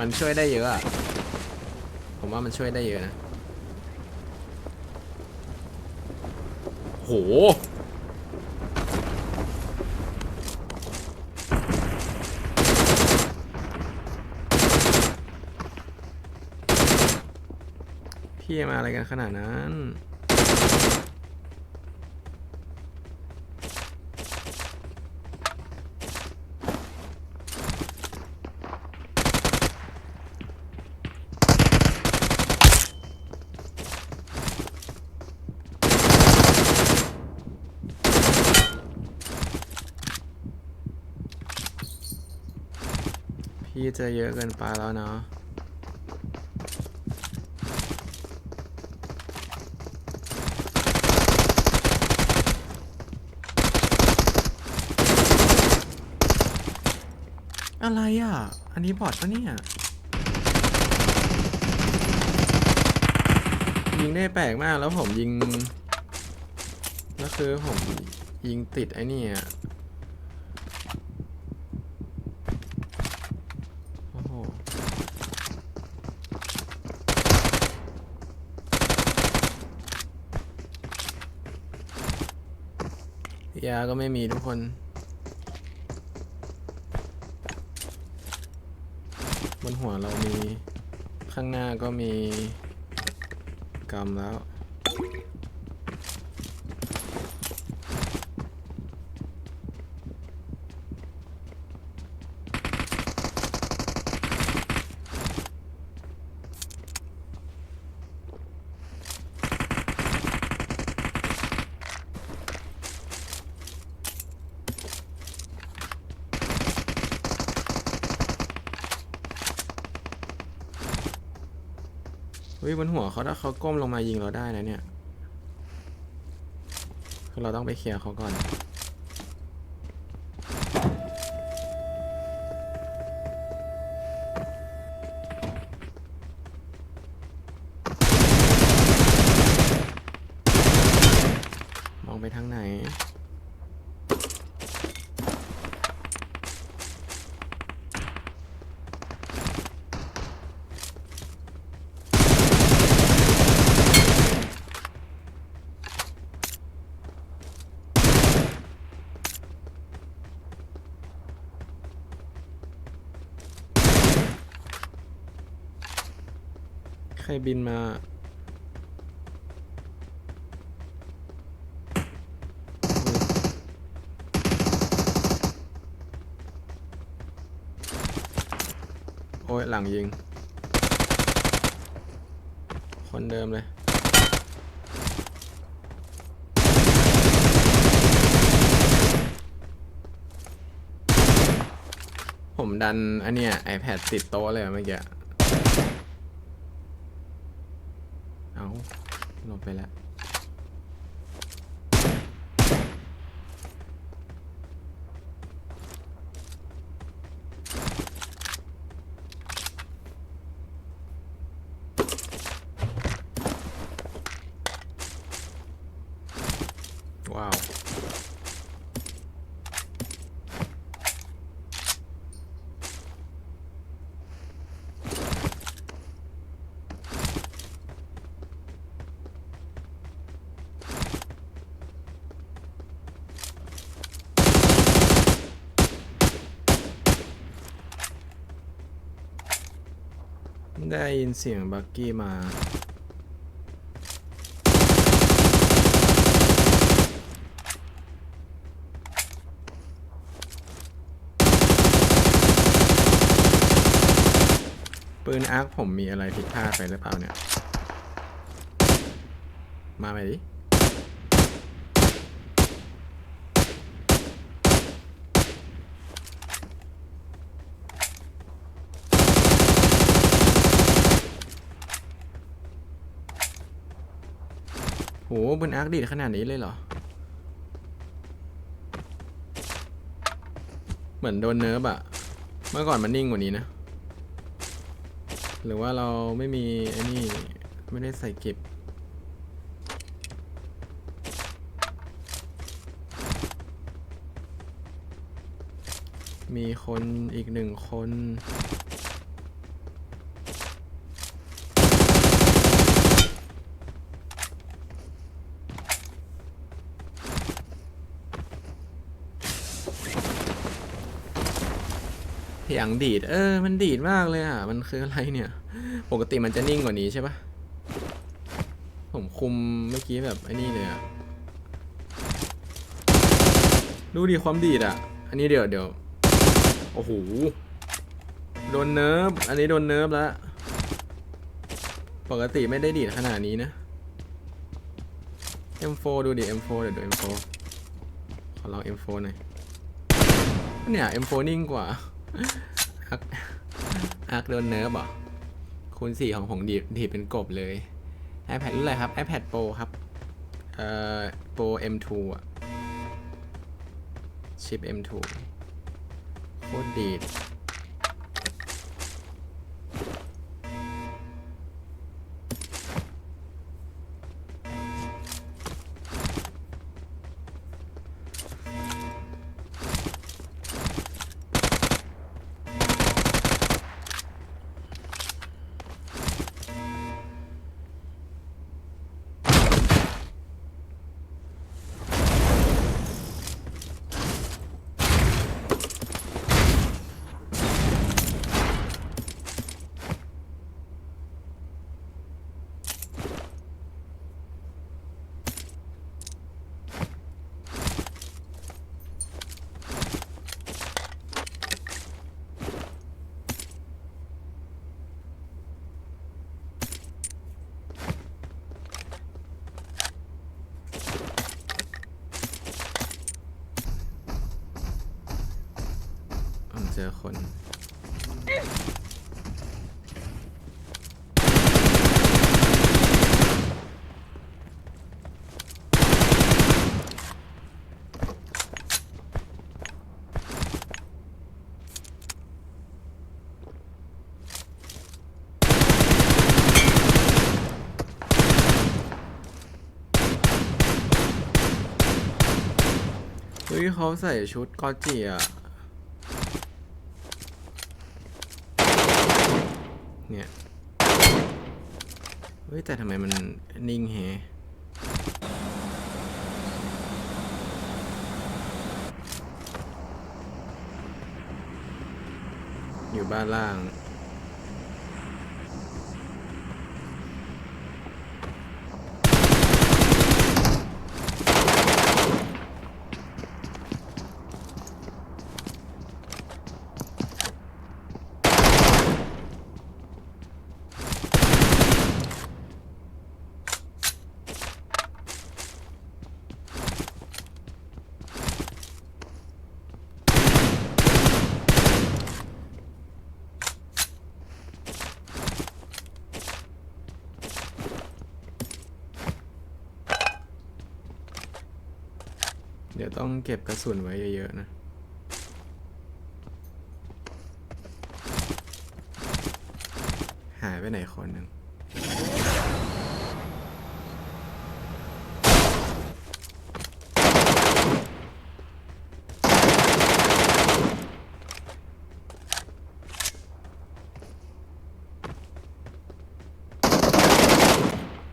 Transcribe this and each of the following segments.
มันช่วยได้เยอะอะผมว่ามันช่วยได้เยอะนะ โห พี่มาอะไรกันขนาดนั้น พี่จะเยอะเกินไปแล้วเนาะอะไรอะ อันนี้บอดปะเนี่ย ยิงได้แปลกมากแล้วผมยิง แล้วคือผมยิงติดไอ้นี่อะ โอ้โห ยาก็ไม่มีทุกคนบนหัวเรามีข้างหน้าก็มีกรรมแล้ว ฮ้ยบนหัวเขาถ้าเขาก้มลงมายิงเราได้นะเนี่ย คือเราต้องไปเคลียร์เขาก่อน มองไปทางไหน ใคร บินมา โอ้ยหลังยิง คนเดิมเลยผมดันอันเนี้ย iPad ติดโต๊ะเลยเมื่อกี้ เอาลง ไปแล้วว้าว ได้ยินเสียงบักกี้มา ปืนอาร์คผมมีอะไรผิดพลาดไปหรือเปล่าเนี่ย มาไหมดิ บนอาร์คดีดขนาดนี้เลยเหรอ เหมือนโดนเนิร์ฟอะเมื่อก่อนมันนิ่งกว่านี้นะ หรือว่าเราไม่มีไอ้นี่ไม่ได้ใส่เก็บมีคนอีกหนึ่งคน งดีด เออ มันดีดมากเลยอะ มันคืออะไรเนี่ย ปกติมันจะนิ่งกว่านี้ใช่ปะผมคุมเมื่อกี้แบบไอ้นี่เลยอะ ดูดิความดีดอะ อันนี้เดี๋ยวเดี๋ยว โอ้โห โดนเนิร์ฟ อันนี้โดนเนิร์ฟแล้ว ปกติไม่ได้ดีดขนาดนี้นะ M4 ดูดิ M4 เดี๋ยวดู M4 ขอลอง M4 หน่อยเนี่ย M4 นิ่งกว่า อาร์คอาร์คโดนเนิร์ฟเหรอคูณสี่ของผมดีดีเป็นกบเลย iPad รุ่นอะไรครับ iPad Pro ครับ เอ่อ Pro M2 อะ ชิป M2 โคตรดีด เจอคน เฮ้ยเขาใส่ชุดกอจิอะ เนี่ย เฮ้ย แต่ทำไมมันนิ่งแฮอยู่บ้านล่าง ต้องเก็บกระสุนไว้เยอะๆนะหายไปไหนคนหนึ่ง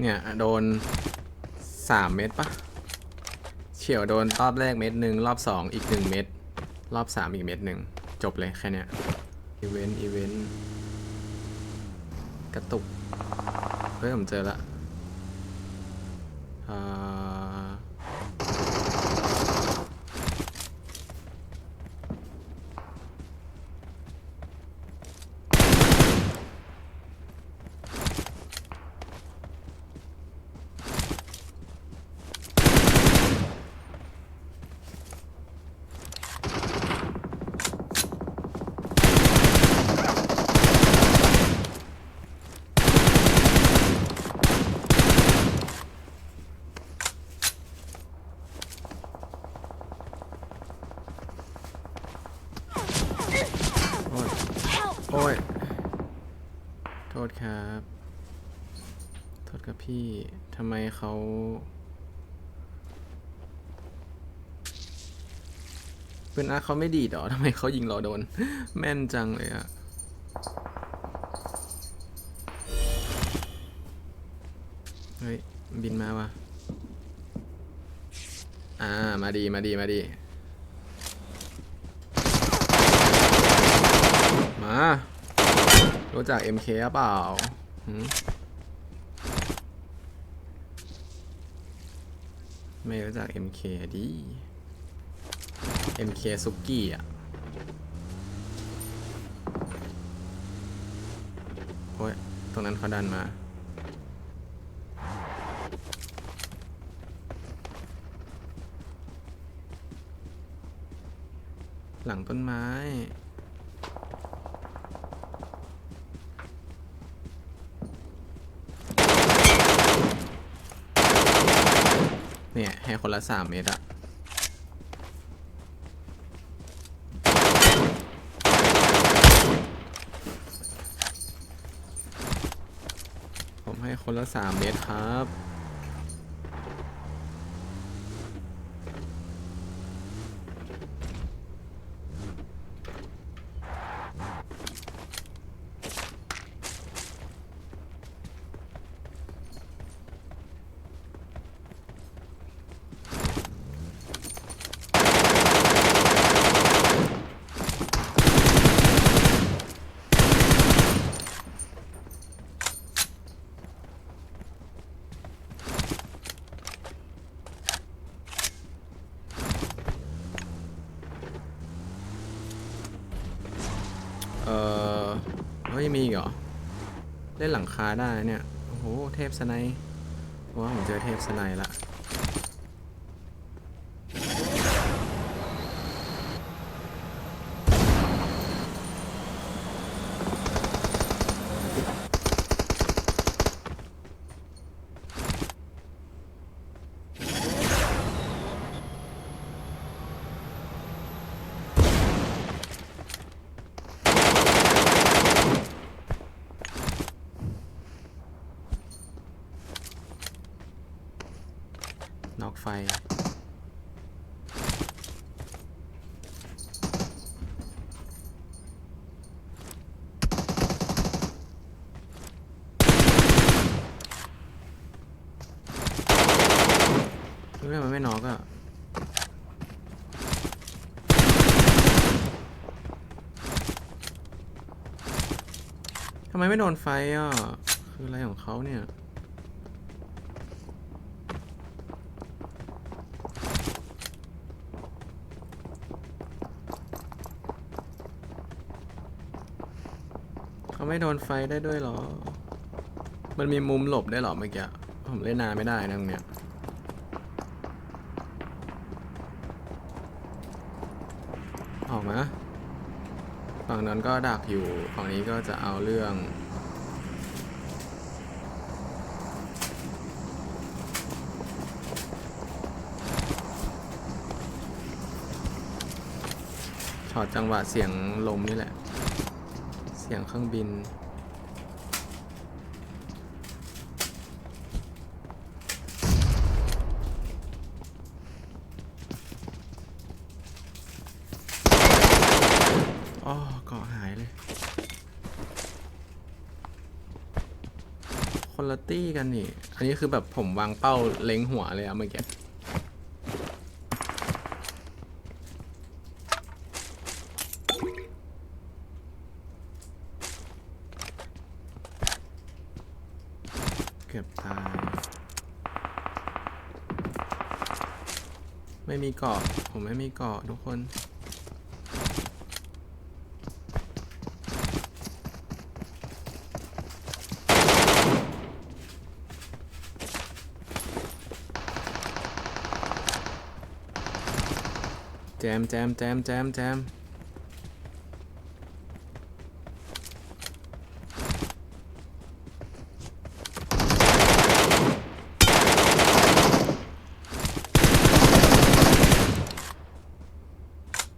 เนี่ย โดนสามเม็ดปะ เฉียวโดนรอบแรกเม็ดหนึ่งรอบสองอีกหนึ่งเม็ดรอบสามอีกเม็ดหนึ่งจบเลยแค่เนี้ยอีเวนต์อีเวนต์กระตุกเฮ้ยผมเจอละอ่าโอ้ย โอ้ย โทษครับ โทษครับพี่ ทำไม เขาเป็นอาร์เขาไม่ดีดหรอทำไมเขายิงเราโดน แม่นจังเลยอะเฮ้ย บินมาว่ะ อ่า มาดี มาดี มาดีรู้จัก MK เปล่าหืม ไม่รู้จัก MK ดิ MK ซุกี้อะโอ้ย ตรงนั้นเขาดันมาหลังต้นไม้ เนี่ยให้คนละสามเมตรอะผมให้คนละสามเมตรครับ เออ ไม่มีเหรอ เล่นหลังคาได้เนี่ย โอ้โห เทพสไนว้าวผมเจอเทพสไนละ ไฟเฮ้ยมันไม่นอกอะทำไมไม่โดนไฟอะ คืออะไรของเขาเนี่ย ไม่โดนไฟได้ด้วยเหรอ มันมีมุมหลบได้เหรอเมื่อกี้ ผมเล่นนานไม่ได้นะตรงเนี้ยออกมาฝั่งนั้นก็ดักอยู่ ฝั่งนี้ก็จะเอาเรื่องช็อตจังหวะเสียงลมนี่แหละ สียงเครื่องบิน อ๋อเกาะหายเลย คนละตี้กันนี่ อันนี้คือแบบผมวางเป้าเล็งหัวเลยอะเมื่อกี้ เกือบตาย ไม่มีเกาะ ผมไม่มีเกาะทุกคนแจมแจมแจมแจมแจม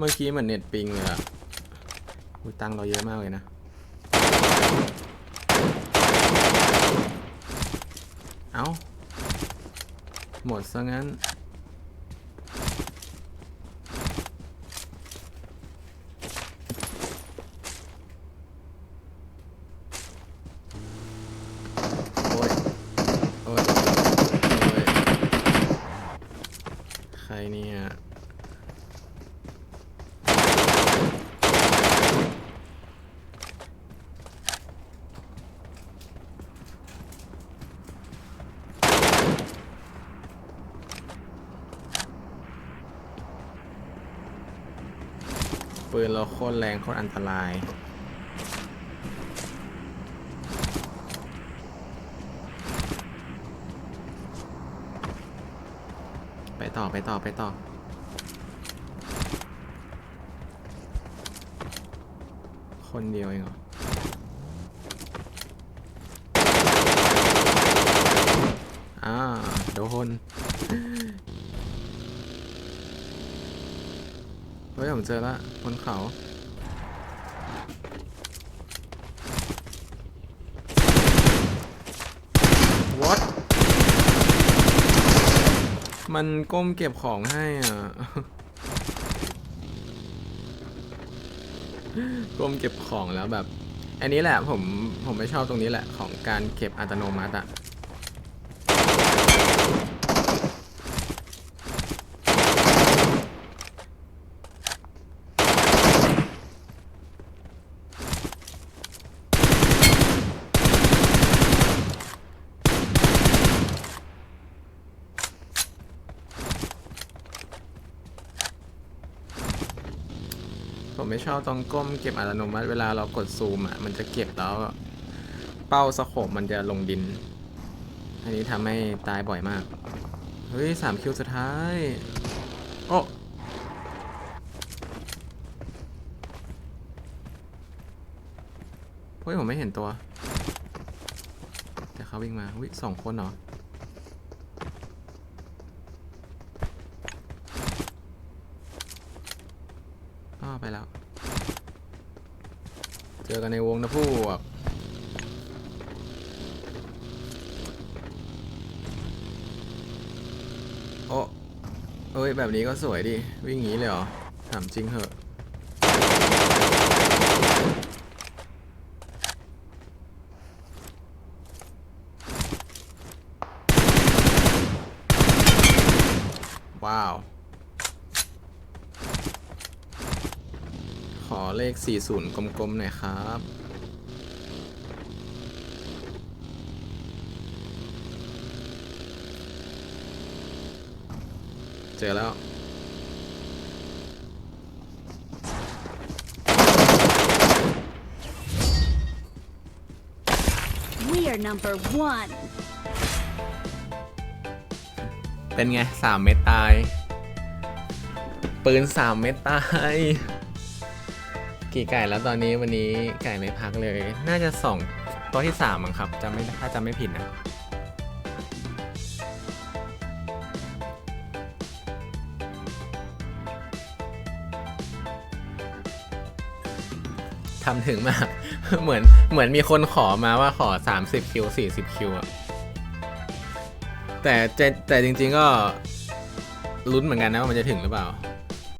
เมื่อกี้เหมือนเน็ตปิงเลยอะอุยตังเราเยอะมากเลยนะ เอาหมดซะงั้น โอ้ย โอ้ย โอ้ย ใครเนี่ย เปืนเราโคตรแรงโคตรอันตราย ไปต่อไปต่อไปต่อ คนเดียวเองเหรออ่าโดน เฮ้ยผมเจอละบนเขา what มันก้มเก็บของให้อะ ก้มเก็บของแล้วแบบ อันนี้แหละผมผมไม่ชอบตรงนี้แหละของการเก็บอัตโนมัติอะ ผมไม่ชอบตรงก้มเก็บอัตโนมัติเวลาเรากดซูมอะมันจะเก็บแล้ว เป้าสโคปมันจะลงดิน อันนี้ทำให้ตายบ่อยมาก เฮ้ยสามคิวสุดท้าย โอ้เฮ้ยผมไม่เห็นตัว แต่เขาวิ่งมาวิสองคนเหรออ้อไปแล้ว เจ อกันในวงนะพวกโอ้เอ้ย แบบนี้ก็สวยดิ วิ่งอย่างนี้เลยเหรอ ถามจริงเหอะ ว้าว ขอเลข40 กลมๆหน่อยครับ เจอแล้ว We are number one. เป็นไง3เม็ดตาย ปืน3เม็ดตาย กี่ไก่แล้วตอนนี้วันนี้ไก่ไม่พักเลย น่าจะสองตัวที่3มั้งครับจำไม่ถ้าจำไม่ผิดนะทำถึงมาก เหมือนเหมือนมีคนขอมาว่าขอ 30 คิว 40 คิวอะแต่แต่แต่จริง ๆก็ลุ้นเหมือนกันนะว่ามันจะถึงหรือเปล่า